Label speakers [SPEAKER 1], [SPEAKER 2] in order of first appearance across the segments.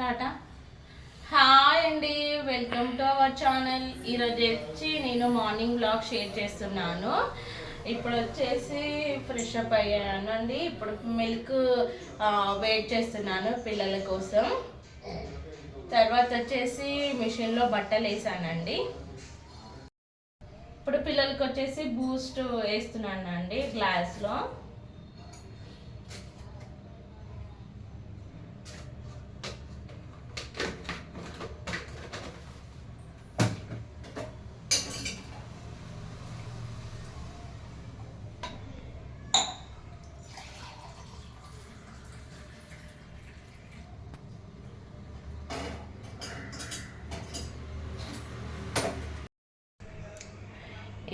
[SPEAKER 1] Tata hi అండి welcome to our channel ఈరోజు వచ్చి నేను మార్నింగ్ బ్లాగ్ షేర్ చేస్తున్నాను. ఇప్పుడు వచ్చేసి ఫ్రెష్ అప్ అయ్యాను అండి. ఇప్పుడు మిల్క్ వెయిట్ చేస్తున్నాను పిల్లల కోసం. తర్వాత వచ్చేసి మిషన్లో బట్టలు వేసానండి. ఇప్పుడు పిల్లలకి వచ్చేసి బూస్ట్ వేస్తున్నాను అండి గ్లాస్లో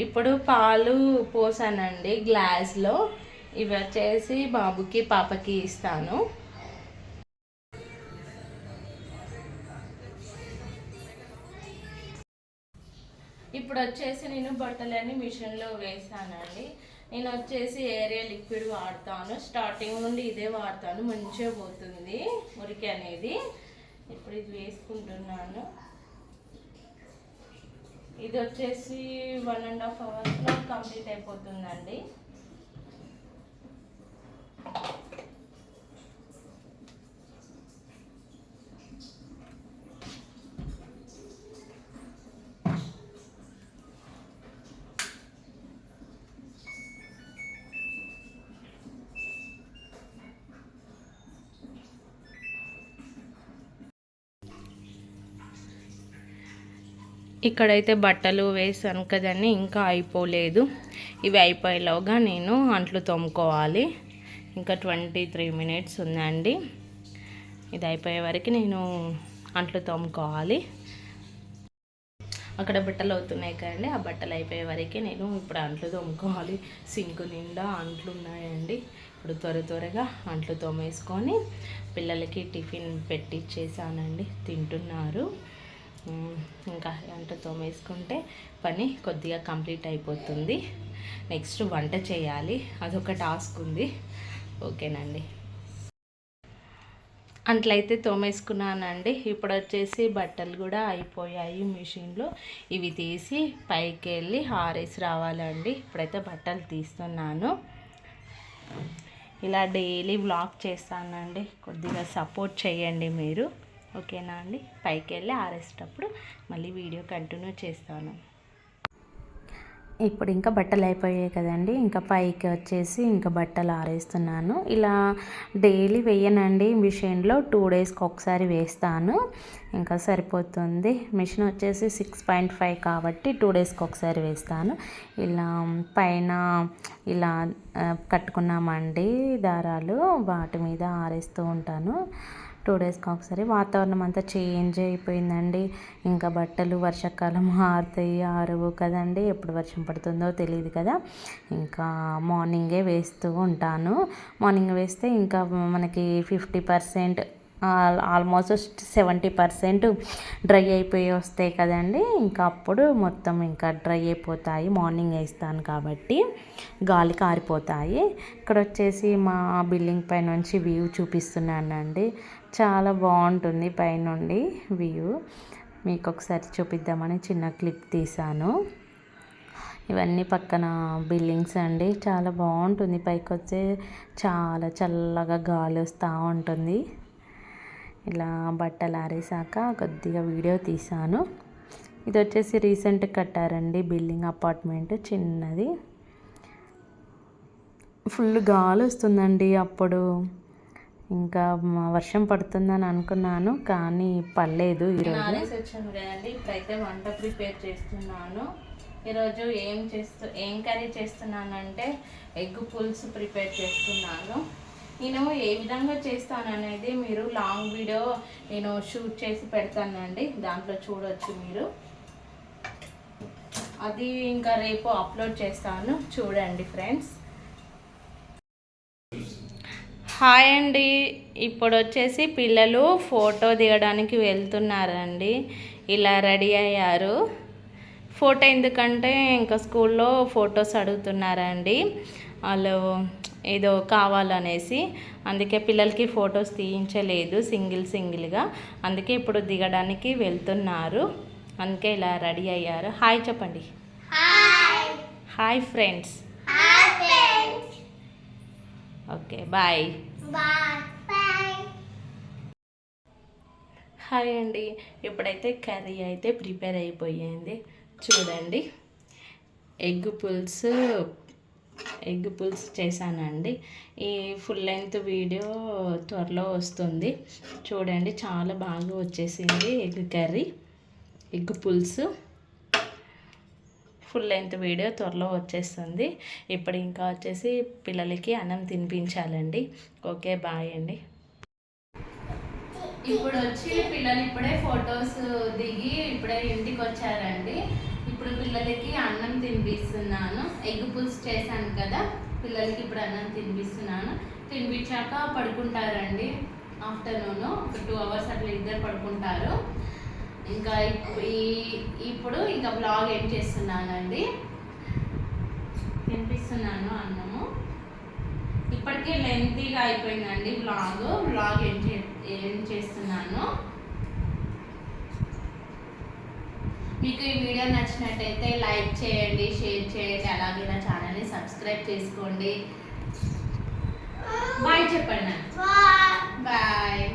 [SPEAKER 1] ఇప్పుడు పాలు పోసానండి గ్లాస్లో. ఇవి వచ్చేసి బాబుకి పాపకి ఇస్తాను. ఇప్పుడు వచ్చేసి నేను బట్టలన్నీ మిషన్లో వేసానండి. నేను వచ్చేసి ఏరియా లిక్విడ్ వాడతాను. స్టార్టింగ్ నుండి ఇదే వాడతాను. మంచిగా పోతుంది మురికి అనేది. ఇప్పుడు ఇది వేసుకుంటున్నాను. ఇది వచ్చేసి వన్ అండ్ హాఫ్ అవర్స్లో కంప్లీట్ అయిపోతుందండి. ఇక్కడైతే బట్టలు వేసాను కదండి ఇంకా అయిపోలేదు. ఇవి అయిపోయేలోగా నేను అంట్లు తోముకోవాలి. ఇంకా ట్వంటీ త్రీ మినిట్స్ ఉందండి. ఇది అయిపోయే వరకు నేను అంట్లు తోముకోవాలి. అక్కడ బట్టలు అవుతున్నాయి కదండి. ఆ బట్టలు అయిపోయే వరకే నేను ఇప్పుడు అంట్లు తోముకోవాలి. సింకు నిండా అంట్లు ఉన్నాయండి. ఇప్పుడు త్వర త్వరగా అంట్లు తోమేసుకొని పిల్లలకి టిఫిన్ పెట్టిచ్చేసానండి. తింటున్నారు. ఇంకా వంట తోమేసుకుంటే పని కొద్దిగా కంప్లీట్ అయిపోతుంది. నెక్స్ట్ వంట చేయాలి. అదొక టాస్క్ ఉంది. ఓకేనండి. అట్లయితే తోమేసుకున్నానండి. ఇప్పుడు వచ్చేసి బట్టలు కూడా అయిపోయాయి మిషన్లో. ఇవి తీసి పైకి వెళ్ళి ఆరేసి రావాలండి. ఇప్పుడైతే బట్టలు తీస్తున్నాను. ఇలా డైలీ వ్లాగ్ చేస్తానండి. కొద్దిగా సపోర్ట్ చేయండి మీరు. ఓకేనా అండి? పైకి వెళ్ళి ఆరేసేటప్పుడు మళ్ళీ వీడియో కంటిన్యూ చేస్తాను. ఇప్పుడు ఇంకా బట్టలు అయిపోయాయి కదండి. ఇంకా పైకి వచ్చేసి ఇంకా బట్టలు ఆరేస్తున్నాను. ఇలా డైలీ వేయనండి. మిషన్లో టూ డేస్కి ఒకసారి వేస్తాను. ఇంకా సరిపోతుంది. మిషన్ వచ్చేసి సిక్స్ పాయింట్ ఫైవ్ కాబట్టి టూ డేస్కి ఒకసారి వేస్తాను. ఇలా పైన ఇలా కట్టుకున్నామండి దారాలు. వాటి మీద ఆరేస్తూ ఉంటాను. టూ డేస్కి ఒకసారి. వాతావరణం అంతా చేంజ్ అయిపోయిందండి. ఇంకా బట్టలు వర్షాకాలం ఆరుతాయి ఆరవు కదండి. ఎప్పుడు వర్షం పడుతుందో తెలియదు కదా. ఇంకా మార్నింగే వేస్తూ ఉంటాను. మార్నింగ్ వేస్తే ఇంకా మనకి fifty percent almost seventy percent dry అయిపోయి వస్తాయి కదండి. ఇంకా అప్పుడు మొత్తం ఇంకా డ్రై అయిపోతాయి. మార్నింగ్ వేస్తాను కాబట్టి గాలి కారిపోతాయి. ఇక్కడ వచ్చేసి మా బిల్డింగ్ పై నుంచి వ్యూ చూపిస్తున్నానండి. చాలా బాగుంటుంది పైనుండి వ్యూ. మీకు ఒకసారి చూపిద్దామని చిన్న క్లిప్ తీసాను ఇవన్నీ పక్కన బిల్డింగ్స్ అండి. చాలా బాగుంటుంది. పైకి వచ్చే చాలా చల్లగా గాలి వస్తూ ఉంటుంది. ఇలా బట్టలు ఆరేసాక కొద్దిగా వీడియో తీశాను. ఇది వచ్చేసి రీసెంట్ కట్టారండి బిల్డింగ్ అపార్ట్మెంట్ చిన్నది. ఫుల్ గాలి వస్తుందండి అప్పుడు. ఇంకా వర్షం పడుతుందని అనుకున్నాను కానీ పర్లేదు ఈరోజు. వచ్చాను కదండి ఇప్పుడైతే వంట ప్రిపేర్ చేస్తున్నాను. ఈరోజు ఏం చేస్తూ ఏం కర్రీ చేస్తున్నానంటే ఎగ్ పులుసు ప్రిపేర్ చేస్తున్నాను. నేను ఏ విధంగా చేస్తాను అనేది మీరు లాంగ్ వీడియో నేను షూట్ చేసి పెడతానండి దాంట్లో చూడొచ్చు మీరు. అది ఇంకా రేపు అప్లోడ్ చేస్తాను చూడండి ఫ్రెండ్స్. హాయ్ అండి. ఇప్పుడు వచ్చేసి పిల్లలు ఫోటో దిగడానికి వెళ్తున్నారండి. ఇలా రెడీ అయ్యారు. ఫోటో ఎందుకంటే ఇంకా స్కూల్లో ఫొటోస్ అడుగుతున్నారండి. వాళ్ళు ఏదో కావాలనేసి. అందుకే పిల్లలకి ఫొటోస్ తీయించలేదు సింగిల్ సింగిల్గా. అందుకే ఇప్పుడు దిగడానికి వెళ్తున్నారు. అందుకే ఇలా రెడీ అయ్యారు. హాయ్ చెప్పండి.
[SPEAKER 2] Hi.
[SPEAKER 1] Friends. Okay bye. Hi అండి. ఇప్పుడైతే కర్రీ అయితే ప్రిపేర్ అయిపోయింది. చూడండి. ఎగ్ పులుసు ఎగ్ పులుసు చేశానండి. ఈ ఫుల్ లెంత్ వీడియో త్వరలో వస్తుంది. చూడండి చాలా బాగా వచ్చేసింది ఎగ్ కర్రీ. ఎగ్ పులుసు. ఫుల్ లెంత్ వీడియో త్వరలో వచ్చేస్తుంది. ఇప్పుడు ఇంకా వచ్చేసి పిల్లలకి అన్నం తినిపించాలండి. ఓకే బాయ్ అండి. ఇప్పుడు వచ్చి పిల్లలు ఇప్పుడే ఫొటోస్ దిగి ఇప్పుడే ఇంటికి వచ్చారండి. ఇప్పుడు పిల్లలకి అన్నం తినిపిస్తున్నాను. ఎగ్ పులుసు చేశాను కదా పిల్లలకి ఇప్పుడు అన్నం తినిపిస్తున్నాను. తినిపించాక పడుకుంటారండి. ఆఫ్టర్నూన్ ఒక టూ అవర్స్ అట్లా ఇద్దరు పడుకుంటారు. ఇంకా ఈ ఇప్పుడు ఇంకా బ్లాగ్ ఏం చేస్తున్నానండి? తినిపిస్తున్నాను అన్నము. ఇప్పటికే లెంతీగా అయిపోయిందండి వ్లాగ్ వ్లాగ్ ఏం చే ఏం చేస్తున్నాను? మీకు ఈ వీడియో నచ్చినట్టయితే లైక్ చేయండి షేర్ చేయండి అలాగే నా ఛానల్ని సబ్స్క్రైబ్ చేసుకోండి. బాయ్ చెప్పండి బాయ్.